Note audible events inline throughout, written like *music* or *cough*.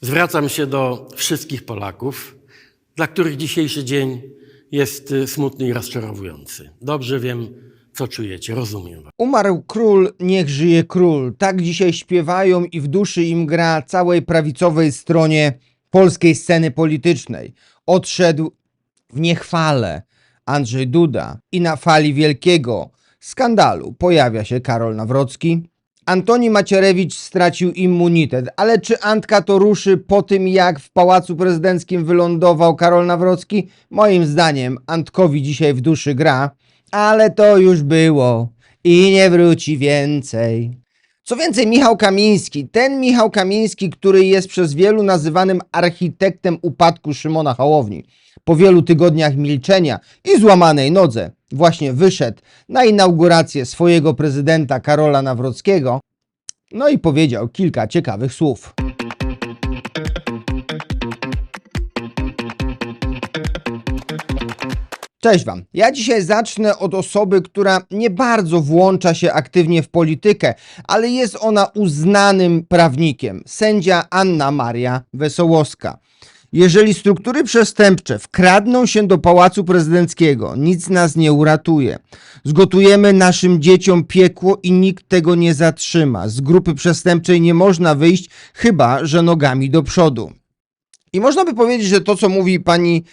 Zwracam się do wszystkich Polaków, dla których dzisiejszy dzień jest y, smutny i rozczarowujący. Dobrze wiem, co czujecie, rozumiem. Umarł król, niech żyje król. Tak dzisiaj śpiewają i w duszy im gra całej prawicowej stronie polskiej sceny politycznej. Odszedł w niechwale Andrzej Duda i na fali wielkiego skandalu pojawia się Karol Nawrocki. Antoni Macierewicz stracił immunitet, ale czy Antka to ruszy po tym, jak w Pałacu Prezydenckim wylądował Karol Nawrocki? Moim zdaniem Antkowi dzisiaj w duszy gra, ale to już było i nie wróci więcej. Co więcej, Michał Kamiński, ten Michał Kamiński, który jest przez wielu nazywanym architektem upadku Szymona Hołowni, po wielu tygodniach milczenia i złamanej nodze, właśnie wyszedł na inaugurację swojego prezydenta Karola Nawrockiego, no i powiedział kilka ciekawych słów. Cześć Wam. Ja dzisiaj zacznę od osoby, która nie bardzo włącza się aktywnie w politykę, ale jest ona uznanym prawnikiem. Sędzia Anna Maria Wesołowska. Jeżeli struktury przestępcze wkradną się do Pałacu Prezydenckiego, nic nas nie uratuje. Zgotujemy naszym dzieciom piekło i nikt tego nie zatrzyma. Z grupy przestępczej nie można wyjść, chyba że nogami do przodu. I można by powiedzieć, że to, co mówi pani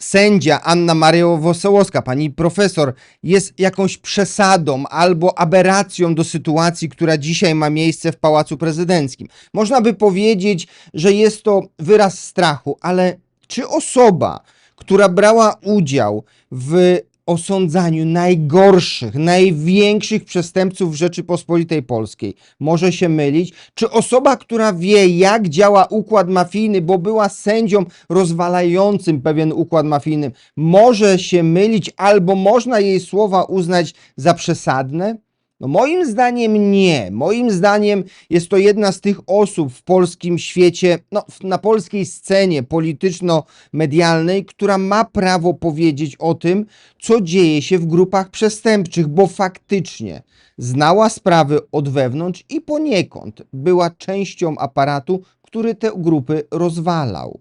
sędzia Anna Maria Wosołowska, pani profesor, jest jakąś przesadą albo aberracją do sytuacji, która dzisiaj ma miejsce w Pałacu Prezydenckim. Można by powiedzieć, że jest to wyraz strachu, ale czy osoba, która brała udział w osądzaniu najgorszych, największych przestępców Rzeczypospolitej Polskiej może się mylić? Czy osoba, która wie, jak działa układ mafijny, bo była sędzią rozwalającym pewien układ mafijny, może się mylić albo można jej słowa uznać za przesadne? No moim zdaniem nie. Moim zdaniem jest to jedna z tych osób w polskim świecie, no, na polskiej scenie polityczno-medialnej, która ma prawo powiedzieć o tym, co dzieje się w grupach przestępczych, bo faktycznie znała sprawy od wewnątrz i poniekąd była częścią aparatu, który te grupy rozwalał.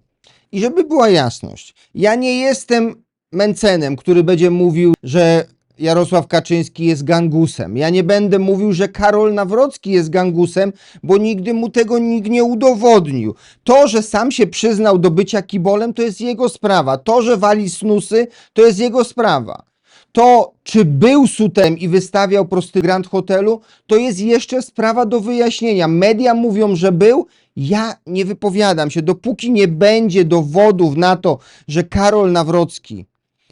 I żeby była jasność, ja nie jestem Mencenem, który będzie mówił, że Jarosław Kaczyński jest gangusem. Ja nie będę mówił, że Karol Nawrocki jest gangusem, bo nigdy mu tego nikt nie udowodnił. To, że sam się przyznał do bycia kibolem, to jest jego sprawa. To, że wali snusy, to jest jego sprawa. To, czy był sutem i wystawiał prosty Grand Hotelu, to jest jeszcze sprawa do wyjaśnienia. Media mówią, że był. Ja nie wypowiadam się. Dopóki nie będzie dowodów na to, że Karol Nawrocki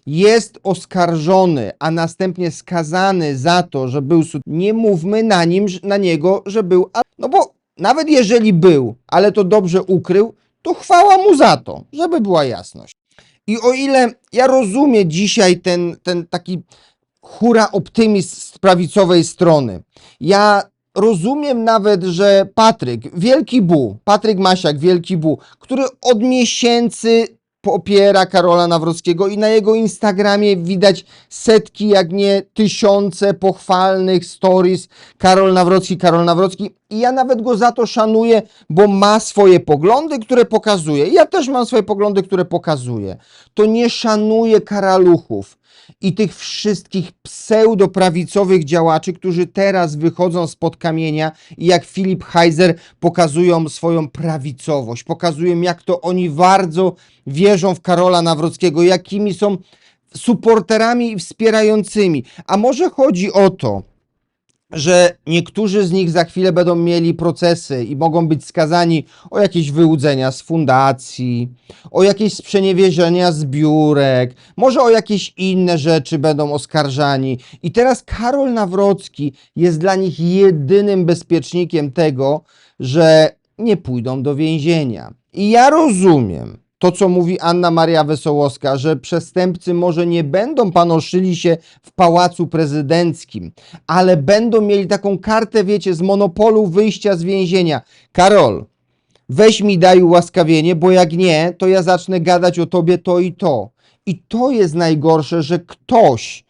jest oskarżony, a następnie skazany za to, że był sud, nie mówmy na nim, na niego, że był. No bo nawet jeżeli był, ale to dobrze ukrył, to chwała mu za to, żeby była jasność. I o ile ja rozumiem dzisiaj ten, ten taki hura optymizm z prawicowej strony, ja rozumiem nawet, że Patryk, Wielki Bu, Patryk Masiak, Wielki Bu, który od miesięcy popiera Karola Nawrockiego i na jego Instagramie widać setki, jak nie tysiące pochwalnych stories. Karol Nawrocki, Karol Nawrocki i ja nawet go za to szanuję, bo ma swoje poglądy, które pokazuje. Ja też mam swoje poglądy, które pokazuję. To nie szanuje karaluchów i tych wszystkich pseudoprawicowych działaczy, którzy teraz wychodzą spod kamienia i jak Filip Heiser pokazują swoją prawicowość, pokazują jak to oni bardzo wierzą w Karola Nawrockiego, jakimi są suporterami i wspierającymi. A może chodzi o to, że niektórzy z nich za chwilę będą mieli procesy i mogą być skazani o jakieś wyłudzenia z fundacji, o jakieś sprzeniewierzenia zbiórek, może o jakieś inne rzeczy będą oskarżani. I teraz Karol Nawrocki jest dla nich jedynym bezpiecznikiem tego, że nie pójdą do więzienia. I ja rozumiem to, co mówi Anna Maria Wesołowska, że przestępcy może nie będą panoszyli się w pałacu prezydenckim, ale będą mieli taką kartę, wiecie, z monopolu wyjścia z więzienia. Karol, weź mi daj ułaskawienie, bo jak nie, to ja zacznę gadać o tobie to i to. I to jest najgorsze, że ktoś,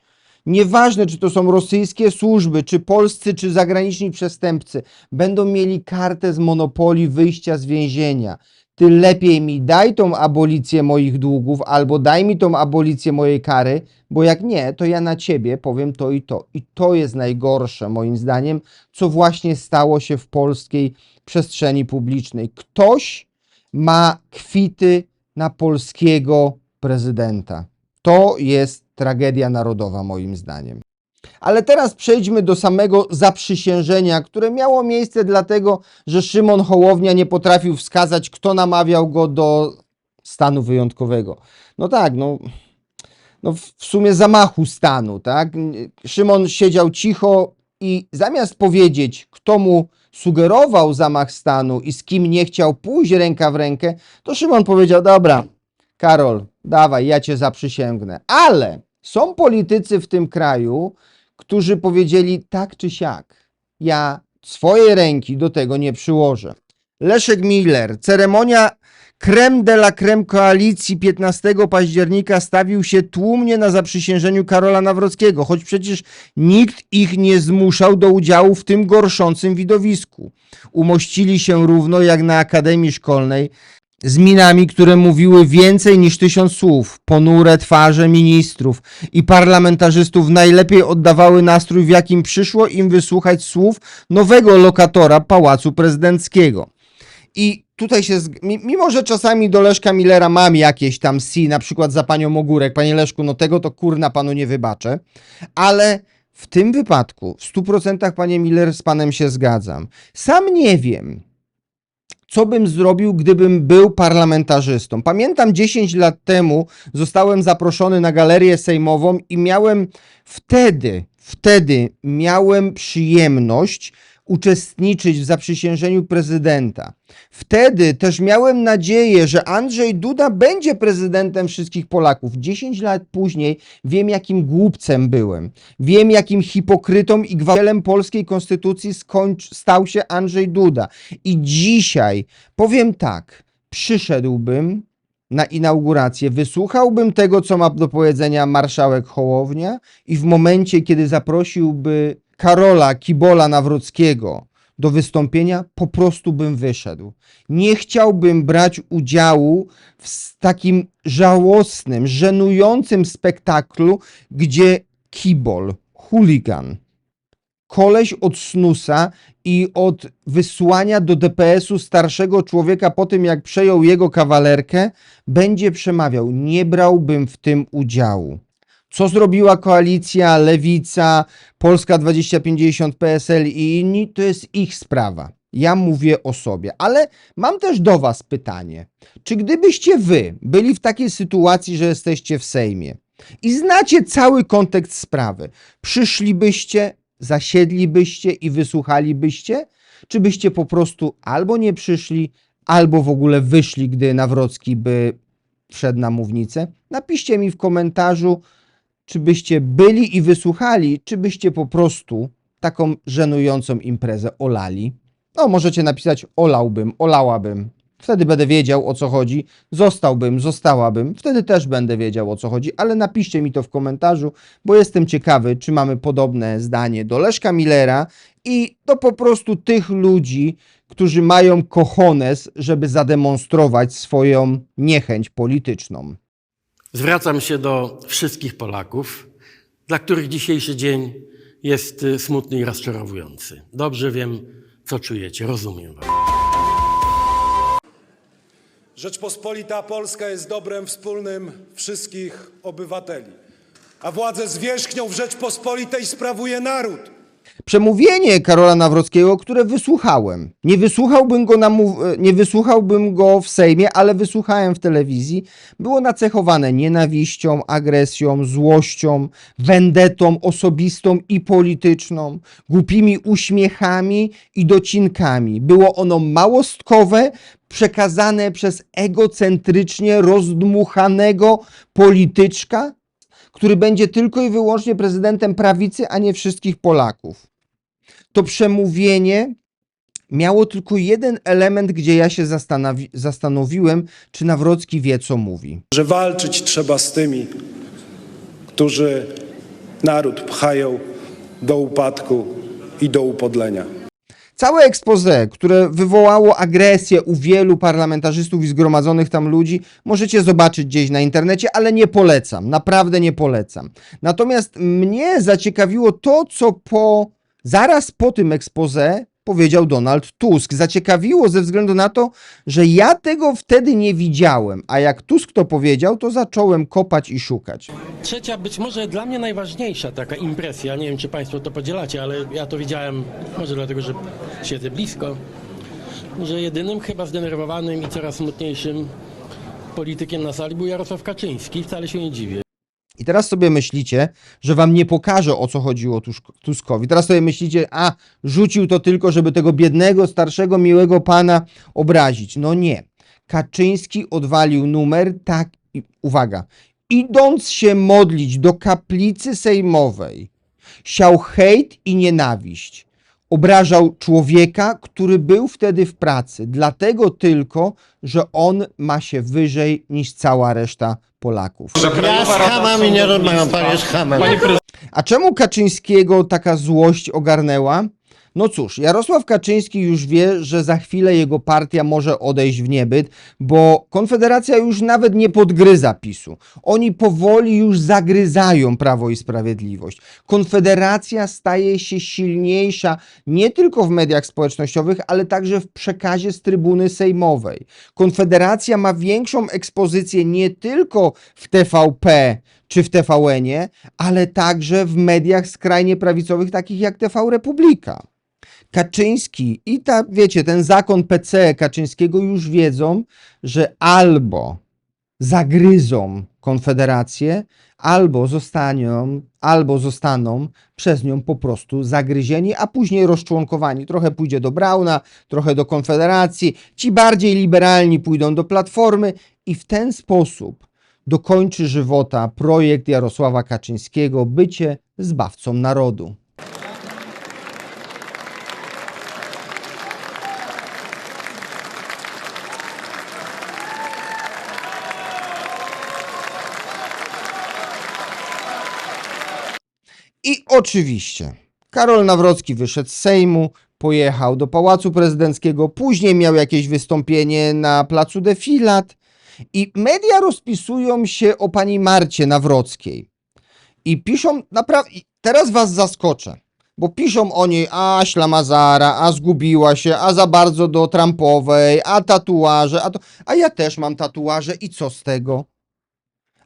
nieważne czy to są rosyjskie służby, czy polscy, czy zagraniczni przestępcy, będą mieli kartę z monopoli wyjścia z więzienia. Ty lepiej mi daj tą abolicję moich długów, albo daj mi tą abolicję mojej kary, bo jak nie, to ja na ciebie powiem to i to. I to jest najgorsze, moim zdaniem, co właśnie stało się w polskiej przestrzeni publicznej. Ktoś ma kwity na polskiego prezydenta. To jest tragedia narodowa, moim zdaniem. Ale teraz przejdźmy do samego zaprzysiężenia, które miało miejsce dlatego, że Szymon Hołownia nie potrafił wskazać, kto namawiał go do stanu wyjątkowego. No tak, no, no w sumie zamachu stanu, tak? Szymon siedział cicho i zamiast powiedzieć, kto mu sugerował zamach stanu i z kim nie chciał pójść ręka w rękę, to Szymon powiedział: Dobra, Karol, dawaj, ja cię zaprzysięgnę. Ale są politycy w tym kraju, którzy powiedzieli tak czy siak. Ja swoje ręki do tego nie przyłożę. Leszek Miller, ceremonia creme de la creme koalicji 15 października stawił się tłumnie na zaprzysiężeniu Karola Nawrockiego, choć przecież nikt ich nie zmuszał do udziału w tym gorszącym widowisku. Umościli się równo jak na Akademii Szkolnej, z minami, które mówiły więcej niż tysiąc słów. Ponure twarze ministrów i parlamentarzystów najlepiej oddawały nastrój, w jakim przyszło im wysłuchać słów nowego lokatora Pałacu Prezydenckiego. I tutaj się, mimo że czasami do Leszka Millera mam jakieś tam si, na przykład za panią Ogórek, panie Leszku, no tego to kurna panu nie wybaczę, ale w tym wypadku w 100% panie Miller z panem się zgadzam. Sam nie wiem, co bym zrobił, gdybym był parlamentarzystą. Pamiętam 10 lat temu zostałem zaproszony na galerię sejmową i miałem wtedy, wtedy miałem przyjemność uczestniczyć w zaprzysiężeniu prezydenta. Wtedy też miałem nadzieję, że Andrzej Duda będzie prezydentem wszystkich Polaków. 10 lat później wiem, jakim głupcem byłem. Wiem, jakim hipokrytą i gwałcielem polskiej konstytucji skończ, stał się Andrzej Duda. I dzisiaj powiem tak, przyszedłbym na inaugurację, wysłuchałbym tego, co ma do powiedzenia marszałek Hołownia i w momencie, kiedy zaprosiłby Karola Kibola Nawrockiego do wystąpienia, po prostu bym wyszedł. Nie chciałbym brać udziału w takim żałosnym, żenującym spektaklu, gdzie Kibol, chuligan, koleś od snusa i od wysłania do DPS-u starszego człowieka po tym, jak przejął jego kawalerkę, będzie przemawiał. Nie brałbym w tym udziału. Co zrobiła koalicja, Lewica, Polska 2050, PSL i inni, to jest ich sprawa. Ja mówię o sobie, ale mam też do Was pytanie. Czy gdybyście Wy byli w takiej sytuacji, że jesteście w Sejmie i znacie cały kontekst sprawy, przyszlibyście, zasiedlibyście i wysłuchalibyście, czy byście po prostu albo nie przyszli, albo w ogóle wyszli, gdy Nawrocki by wszedł na mównicę? Napiszcie mi w komentarzu, czy byście byli i wysłuchali, czy byście po prostu taką żenującą imprezę olali. No, możecie napisać olałbym, olałabym. Wtedy będę wiedział o co chodzi. Zostałbym, zostałabym. Wtedy też będę wiedział o co chodzi, ale napiszcie mi to w komentarzu, bo jestem ciekawy, czy mamy podobne zdanie do Leszka Millera i do po prostu tych ludzi, którzy mają kochones, żeby zademonstrować swoją niechęć polityczną. Zwracam się do wszystkich Polaków, dla których dzisiejszy dzień jest y, smutny i rozczarowujący. Dobrze wiem, co czujecie, rozumiem Was. Rzeczpospolita Polska jest dobrem wspólnym wszystkich obywateli, a władzę zwierzchnią w Rzeczpospolitej sprawuje naród. Przemówienie Karola Nawrockiego, które wysłuchałem. Nie wysłuchałbym go, na mów- nie wysłuchałbym go w Sejmie, ale wysłuchałem w telewizji. Było nacechowane nienawiścią, agresją, złością, wendetą osobistą i polityczną, głupimi uśmiechami i docinkami. Było ono małostkowe, przekazane przez egocentrycznie rozdmuchanego polityczka, który będzie tylko i wyłącznie prezydentem prawicy, a nie wszystkich Polaków. To przemówienie miało tylko jeden element, gdzie ja się zastanowi- zastanowiłem, czy Nawrocki wie, co mówi. Że walczyć trzeba z tymi, którzy naród pchają do upadku i do upodlenia. Całe expose, które wywołało agresję u wielu parlamentarzystów i zgromadzonych tam ludzi, możecie zobaczyć gdzieś na internecie, ale nie polecam, naprawdę nie polecam. Natomiast mnie zaciekawiło to, co po zaraz po tym expose powiedział Donald Tusk. Zaciekawiło ze względu na to, że ja tego wtedy nie widziałem, a jak Tusk to powiedział, to zacząłem kopać i szukać. Trzecia, być może dla mnie najważniejsza taka impresja, nie wiem czy Państwo to podzielacie, ale ja to widziałem, może dlatego, że siedzę blisko, że jedynym chyba zdenerwowanym i coraz smutniejszym politykiem na sali był Jarosław Kaczyński. Wcale się nie dziwię. I teraz sobie myślicie, że wam nie pokażę o co chodziło Tusk- Tuskowi. Teraz sobie myślicie, a rzucił to tylko, żeby tego biednego, starszego, miłego pana obrazić. No nie. Kaczyński odwalił numer, tak, uwaga, idąc się modlić do kaplicy sejmowej, siał hejt i nienawiść. Obrażał człowieka, który był wtedy w pracy, dlatego tylko, że on ma się wyżej niż cała reszta Polaków. Ja z hamami nie rozmawiam, pan jest hamem. A czemu Kaczyńskiego taka złość ogarnęła? No cóż, Jarosław Kaczyński już wie, że za chwilę jego partia może odejść w niebyt, bo Konfederacja już nawet nie podgryza PiSu. Oni powoli już zagryzają Prawo i Sprawiedliwość. Konfederacja staje się silniejsza nie tylko w mediach społecznościowych, ale także w przekazie z trybuny sejmowej. Konfederacja ma większą ekspozycję nie tylko w TVP czy w TVN-ie, ale także w mediach skrajnie prawicowych, takich jak TV Republika. Kaczyński i ta, wiecie, ten zakon PC Kaczyńskiego już wiedzą, że albo zagryzą Konfederację, albo zostaną, albo zostaną przez nią po prostu zagryzieni, a później rozczłonkowani. Trochę pójdzie do Brauna, trochę do Konfederacji, ci bardziej liberalni pójdą do Platformy i w ten sposób dokończy żywota projekt Jarosława Kaczyńskiego bycie zbawcą narodu. I oczywiście Karol Nawrocki wyszedł z Sejmu, pojechał do Pałacu Prezydenckiego, później miał jakieś wystąpienie na placu Defilat i media rozpisują się o pani Marcie Nawrockiej. I piszą naprawdę, teraz was zaskoczę, bo piszą o niej, a ślamazara, a zgubiła się, a za bardzo do Trumpowej, a tatuaże, a to, a ja też mam tatuaże i co z tego?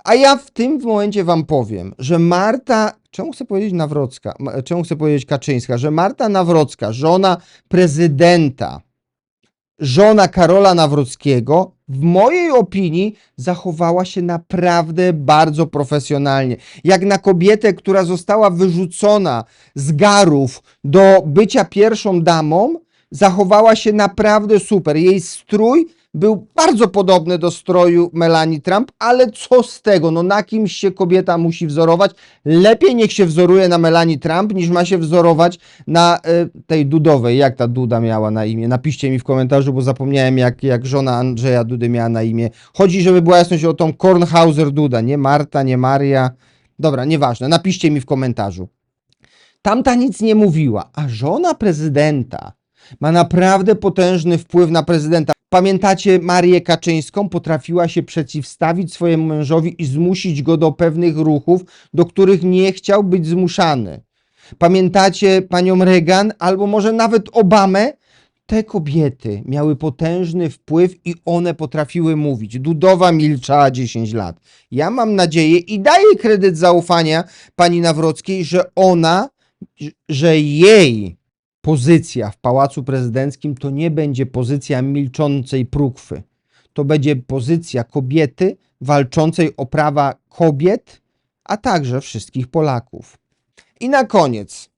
A ja w tym momencie wam powiem, że Marta, czemu chcę powiedzieć Nawrocka, czemu chcę powiedzieć Kaczyńska, że Marta Nawrocka, żona prezydenta, żona Karola Nawrockiego, w mojej opinii zachowała się naprawdę bardzo profesjonalnie. Jak na kobietę, która została wyrzucona z garów do bycia pierwszą damą, zachowała się naprawdę super. Jej strój był bardzo podobny do stroju Melanie Trump, ale co z tego? No na kimś się kobieta musi wzorować. Lepiej niech się wzoruje na Melanie Trump, niż ma się wzorować na e, tej Dudowej. Jak ta Duda miała na imię? Napiszcie mi w komentarzu, bo zapomniałem jak, jak żona Andrzeja Dudy miała na imię. Chodzi, żeby była jasność o tą Kornhauser Duda, nie Marta, nie Maria. Dobra, nieważne, napiszcie mi w komentarzu. Tamta nic nie mówiła, a żona prezydenta ma naprawdę potężny wpływ na prezydenta. Pamiętacie Marię Kaczyńską? Potrafiła się przeciwstawić swojemu mężowi i zmusić go do pewnych ruchów, do których nie chciał być zmuszany. Pamiętacie panią Reagan albo może nawet Obamę? Te kobiety miały potężny wpływ i one potrafiły mówić. Dudowa milczała 10 lat. Ja mam nadzieję i daję kredyt zaufania pani Nawrockiej, że ona, że jej pozycja w Pałacu Prezydenckim to nie będzie pozycja milczącej prókwy. To będzie pozycja kobiety walczącej o prawa kobiet, a także wszystkich Polaków. I na koniec,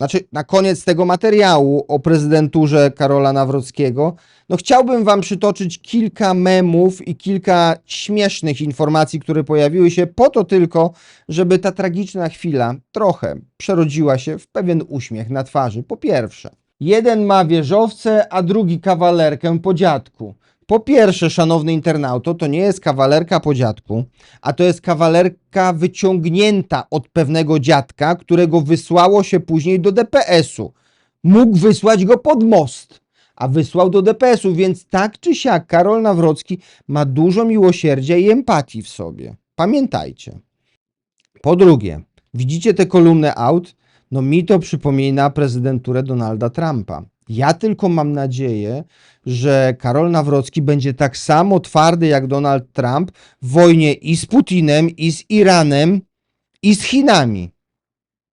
znaczy na koniec tego materiału o prezydenturze Karola Nawrockiego, no chciałbym wam przytoczyć kilka memów i kilka śmiesznych informacji, które pojawiły się po to tylko, żeby ta tragiczna chwila trochę przerodziła się w pewien uśmiech na twarzy. Po pierwsze, jeden ma wieżowce, a drugi kawalerkę po dziadku. Po pierwsze, szanowny internauto, to nie jest kawalerka po dziadku, a to jest kawalerka wyciągnięta od pewnego dziadka, którego wysłało się później do DPS-u. mógł wysłać go pod most, a wysłał do DPS-u, więc tak czy siak Karol Nawrocki ma dużo miłosierdzia i empatii w sobie. Pamiętajcie. Po drugie, widzicie tę kolumnę aut? No mi to przypomina prezydenturę Donalda Trumpa. Ja tylko mam nadzieję, że Karol Nawrocki będzie tak samo twardy jak Donald Trump w wojnie i z Putinem, i z Iranem, i z Chinami.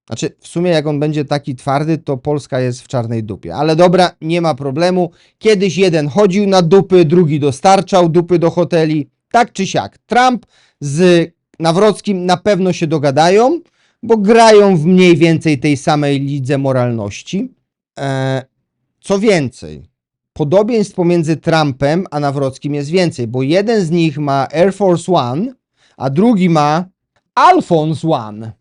Znaczy, w sumie jak on będzie taki twardy, to Polska jest w czarnej dupie. Ale dobra, nie ma problemu. Kiedyś jeden chodził na dupy, drugi dostarczał dupy do hoteli. Tak czy siak. Trump z Nawrockim na pewno się dogadają, bo grają w mniej więcej tej samej lidze moralności. E, co więcej, podobieństw pomiędzy Trumpem a Nawrockim jest więcej, bo jeden z nich ma Air Force One, a drugi ma Alphonse One.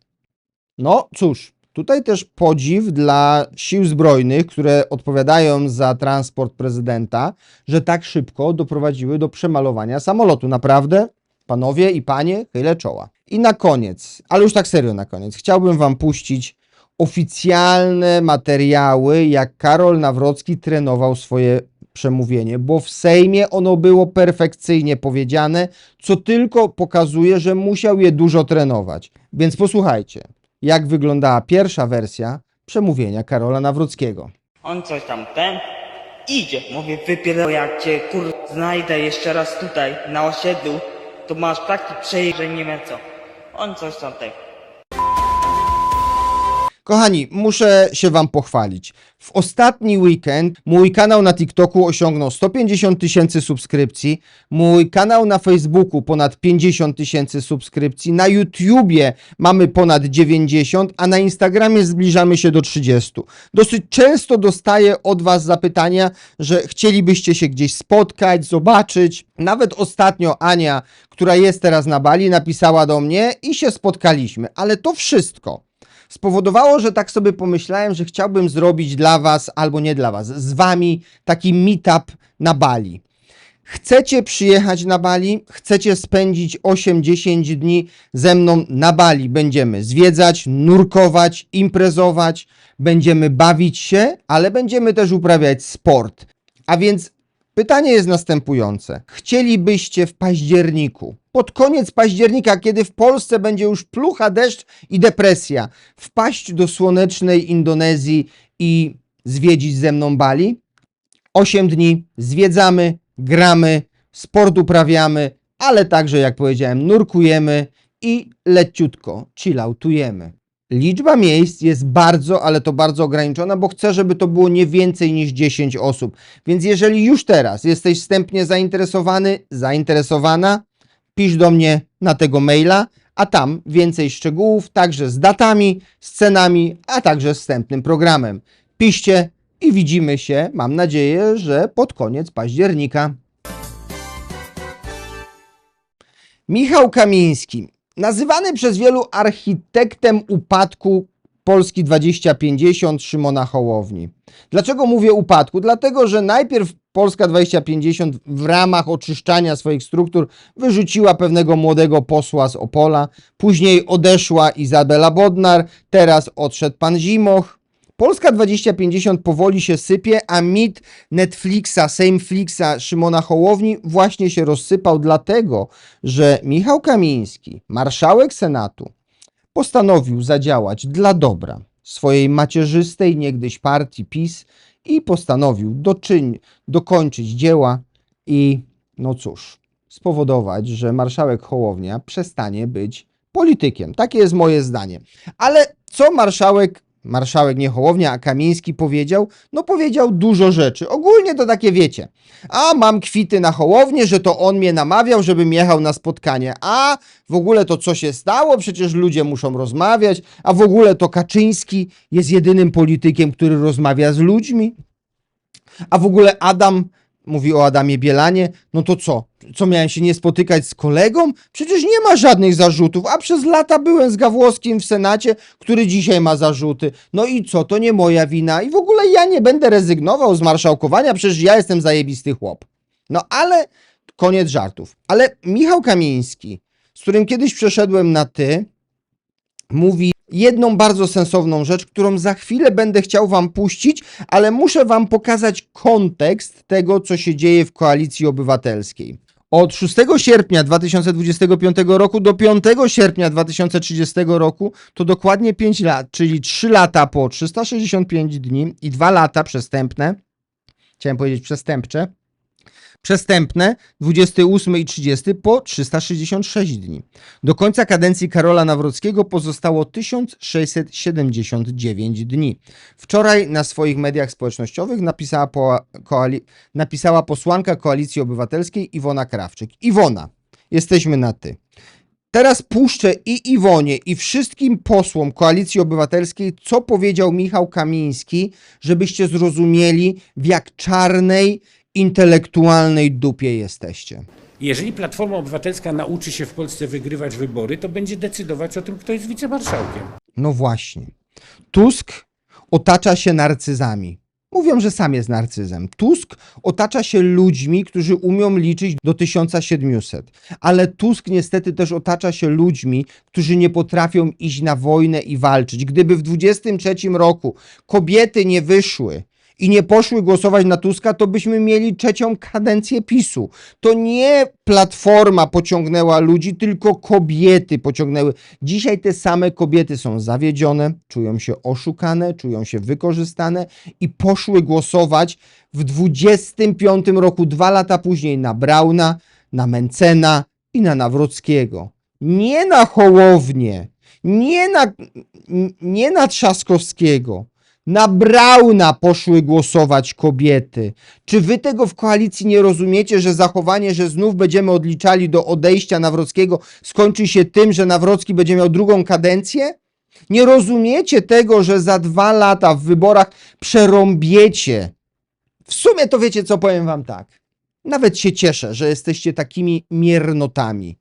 No cóż, tutaj też podziw dla sił zbrojnych, które odpowiadają za transport prezydenta, że tak szybko doprowadziły do przemalowania samolotu. Naprawdę, panowie i panie, chylę czoła. I na koniec, ale już tak serio na koniec, chciałbym wam puścić oficjalne materiały, jak Karol Nawrocki trenował swoje przemówienie, bo w Sejmie ono było perfekcyjnie powiedziane, co tylko pokazuje, że musiał je dużo trenować. Więc posłuchajcie, jak wyglądała pierwsza wersja przemówienia Karola Nawrockiego. On coś tam ten idzie. Mówię, wypierdol jak cię kur... znajdę jeszcze raz tutaj, na osiedlu, to masz taki przejść, że nie wiem co. On coś tam ten. Kochani, muszę się Wam pochwalić. W ostatni weekend mój kanał na TikToku osiągnął 150 tysięcy subskrypcji, mój kanał na Facebooku ponad 50 tysięcy subskrypcji, na YouTubie mamy ponad 90, a na Instagramie zbliżamy się do 30. Dosyć często dostaję od Was zapytania, że chcielibyście się gdzieś spotkać, zobaczyć. Nawet ostatnio Ania, która jest teraz na Bali, napisała do mnie i się spotkaliśmy, ale to wszystko spowodowało, że tak sobie pomyślałem, że chciałbym zrobić dla Was, albo nie dla Was, z Wami taki meetup na Bali. Chcecie przyjechać na Bali? Chcecie spędzić 8-10 dni ze mną na Bali? Będziemy zwiedzać, nurkować, imprezować, będziemy bawić się, ale będziemy też uprawiać sport. A więc pytanie jest następujące. Chcielibyście w październiku, pod koniec października, kiedy w Polsce będzie już plucha, deszcz i depresja, wpaść do słonecznej Indonezji i zwiedzić ze mną Bali? 8 dni zwiedzamy, gramy, sport uprawiamy, ale także, jak powiedziałem, nurkujemy i leciutko chilloutujemy. Liczba miejsc jest bardzo, ale to bardzo ograniczona, bo chcę, żeby to było nie więcej niż 10 osób. Więc jeżeli już teraz jesteś wstępnie zainteresowany, zainteresowana, pisz do mnie na tego maila, a tam więcej szczegółów, także z datami, z cenami, a także z wstępnym programem. Piszcie i widzimy się, mam nadzieję, że pod koniec października. Michał Kamiński, nazywany przez wielu architektem upadku Polski 2050 Szymona Hołowni. Dlaczego mówię upadku? Dlatego, że najpierw Polska 2050 w ramach oczyszczania swoich struktur wyrzuciła pewnego młodego posła z Opola, później odeszła Izabela Bodnar, teraz odszedł pan Zimoch. Polska 2050 powoli się sypie, a mit Netflixa, Sameflixa Szymona Hołowni właśnie się rozsypał, dlatego że Michał Kamiński, marszałek Senatu, postanowił zadziałać dla dobra swojej macierzystej niegdyś partii PiS i postanowił doczyń, dokończyć dzieła i, no cóż, spowodować, że marszałek Hołownia przestanie być politykiem. Takie jest moje zdanie. Ale co marszałek, marszałek nie Hołownia, a Kamiński powiedział? No powiedział dużo rzeczy. Ogólnie to takie wiecie. A mam kwity na Hołownię, że to on mnie namawiał, żebym jechał na spotkanie. A w ogóle to co się stało? Przecież ludzie muszą rozmawiać. A w ogóle to Kaczyński jest jedynym politykiem, który rozmawia z ludźmi. A w ogóle Adam, mówi o Adamie Bielanie, no to co? Co miałem się nie spotykać z kolegą? Przecież nie ma żadnych zarzutów, a przez lata byłem z Gawłowskim w Senacie, który dzisiaj ma zarzuty. No i co? To nie moja wina i w ogóle ja nie będę rezygnował z marszałkowania, przecież ja jestem zajebisty chłop. No ale koniec żartów. Ale Michał Kamiński, z którym kiedyś przeszedłem na ty, mówi jedną bardzo sensowną rzecz, którą za chwilę będę chciał Wam puścić, ale muszę Wam pokazać kontekst tego, co się dzieje w koalicji obywatelskiej. Od 6 sierpnia 2025 roku do 5 sierpnia 2030 roku to dokładnie 5 lat, czyli 3 lata po 365 dni i 2 lata przestępne. Chciałem powiedzieć przestępcze. Przestępne 28 i 30 po 366 dni. Do końca kadencji Karola Nawrockiego pozostało 1679 dni. Wczoraj na swoich mediach społecznościowych napisała, po, koali, napisała posłanka Koalicji Obywatelskiej Iwona Krawczyk. Iwona, jesteśmy na ty. Teraz puszczę i Iwonie, i wszystkim posłom Koalicji Obywatelskiej, co powiedział Michał Kamiński, żebyście zrozumieli, w jak czarnej, intelektualnej dupie jesteście. Jeżeli Platforma Obywatelska nauczy się w Polsce wygrywać wybory, to będzie decydować o tym, kto jest wicemarszałkiem. No właśnie. Tusk otacza się narcyzami. Mówią, że sam jest narcyzem. Tusk otacza się ludźmi, którzy umią liczyć do 1700. Ale Tusk niestety też otacza się ludźmi, którzy nie potrafią iść na wojnę i walczyć. Gdyby w 23 roku kobiety nie wyszły i nie poszły głosować na Tuska, to byśmy mieli trzecią kadencję PiSu. To nie platforma pociągnęła ludzi, tylko kobiety pociągnęły. Dzisiaj te same kobiety są zawiedzione, czują się oszukane, czują się wykorzystane i poszły głosować w 25 roku, dwa lata później na Brauna, na Mencena i na Nawrockiego. Nie na Hołownię, nie na, nie na Trzaskowskiego. Na Brauna poszły głosować kobiety. Czy wy tego w koalicji nie rozumiecie, że zachowanie, że znów będziemy odliczali do odejścia Nawrockiego, skończy się tym, że Nawrocki będzie miał drugą kadencję? Nie rozumiecie tego, że za dwa lata w wyborach przerąbiecie. W sumie to wiecie, co powiem wam tak. Nawet się cieszę, że jesteście takimi miernotami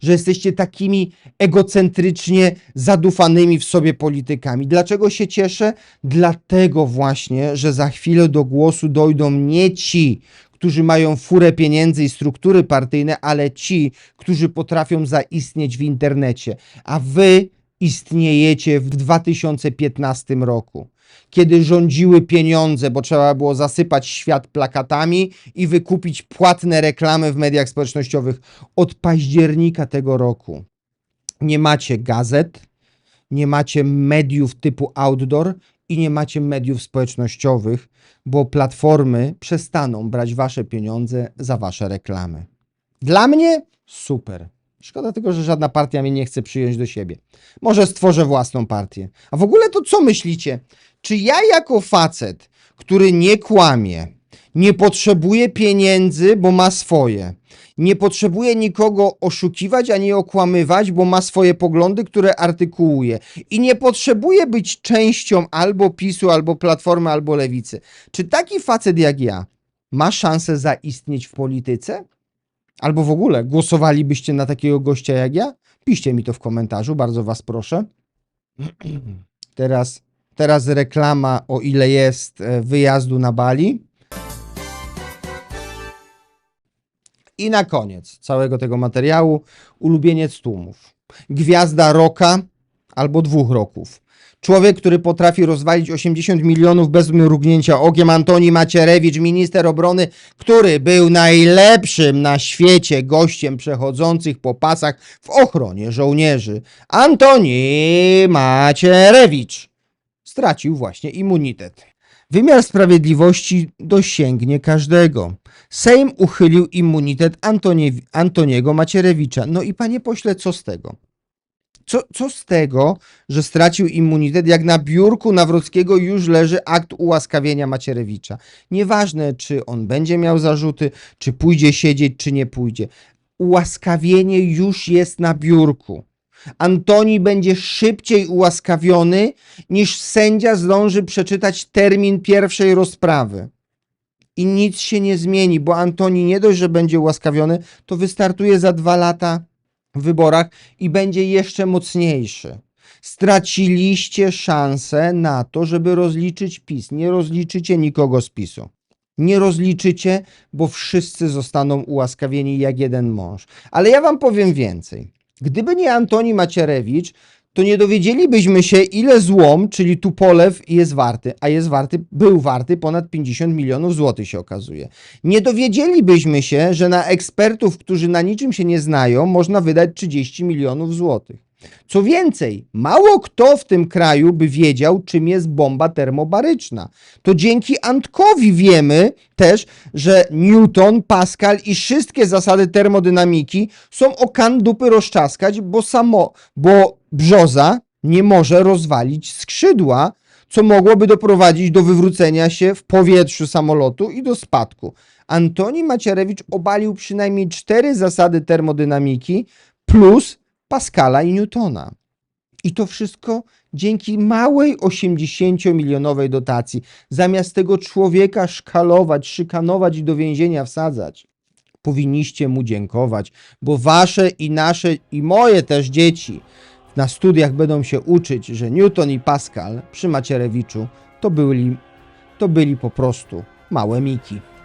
że jesteście takimi egocentrycznie zadufanymi w sobie politykami. Dlaczego się cieszę? Dlatego właśnie, że za chwilę do głosu dojdą nie ci, którzy mają furę pieniędzy i struktury partyjne, ale ci, którzy potrafią zaistnieć w internecie. A wy istniejecie w 2015 roku, kiedy rządziły pieniądze, bo trzeba było zasypać świat plakatami i wykupić płatne reklamy w mediach społecznościowych od października tego roku. Nie macie gazet, nie macie mediów typu outdoor i nie macie mediów społecznościowych, bo platformy przestaną brać wasze pieniądze za wasze reklamy. Dla mnie super. Szkoda tylko, że żadna partia mnie nie chce przyjąć do siebie. Może stworzę własną partię. A w ogóle to co myślicie? Czy ja jako facet, który nie kłamie, nie potrzebuje pieniędzy, bo ma swoje, nie potrzebuje nikogo oszukiwać ani okłamywać, bo ma swoje poglądy, które artykułuje i nie potrzebuje być częścią albo PiSu, albo Platformy, albo Lewicy. Czy taki facet jak ja ma szansę zaistnieć w polityce? Albo w ogóle głosowalibyście na takiego gościa jak ja? Piszcie mi to w komentarzu, bardzo was proszę. *clears throat* Teraz, teraz reklama, o ile jest e, wyjazdu na Bali. I na koniec całego tego materiału ulubieniec tłumów. Gwiazda roka albo dwóch roków. Człowiek, który potrafi rozwalić 80 milionów bez mrugnięcia okiem, Antoni Macierewicz, minister obrony, który był najlepszym na świecie gościem przechodzących po pasach w ochronie żołnierzy. Antoni Macierewicz stracił właśnie immunitet. Wymiar sprawiedliwości dosięgnie każdego. Sejm uchylił immunitet Antonie, Antoniego Macierewicza. No i panie pośle, co z tego? Co, co z tego, że stracił immunitet, jak na biurku Nawrockiego już leży akt ułaskawienia Macierewicza? Nieważne, czy on będzie miał zarzuty, czy pójdzie siedzieć, czy nie pójdzie. Ułaskawienie już jest na biurku. Antoni będzie szybciej ułaskawiony, niż sędzia zdąży przeczytać termin pierwszej rozprawy. I nic się nie zmieni, bo Antoni nie dość, że będzie ułaskawiony, to wystartuje za dwa lata w wyborach i będzie jeszcze mocniejszy. Straciliście szansę na to, żeby rozliczyć PiS. Nie rozliczycie nikogo z PiSu. Nie rozliczycie, bo wszyscy zostaną ułaskawieni jak jeden mąż. Ale ja wam powiem więcej. Gdyby nie Antoni Macierewicz, to nie dowiedzielibyśmy się, ile złom, czyli Tupolew, jest warty, a jest warty, był warty ponad 50 milionów złotych się okazuje. Nie dowiedzielibyśmy się, że na ekspertów, którzy na niczym się nie znają, można wydać 30 milionów złotych. Co więcej, mało kto w tym kraju by wiedział, czym jest bomba termobaryczna. To dzięki Antkowi wiemy też, że Newton, Pascal i wszystkie zasady termodynamiki są o kan dupy rozczaskać, bo samo, bo brzoza nie może rozwalić skrzydła, co mogłoby doprowadzić do wywrócenia się w powietrzu samolotu i do spadku. Antoni Macierewicz obalił przynajmniej cztery zasady termodynamiki plus Pascala i Newtona. I to wszystko dzięki małej 80-milionowej dotacji. Zamiast tego człowieka szkalować, szykanować i do więzienia wsadzać, powinniście mu dziękować, bo wasze i nasze i moje też dzieci na studiach będą się uczyć, że Newton i Pascal przy Macierewiczu to byli, to byli po prostu małe miki.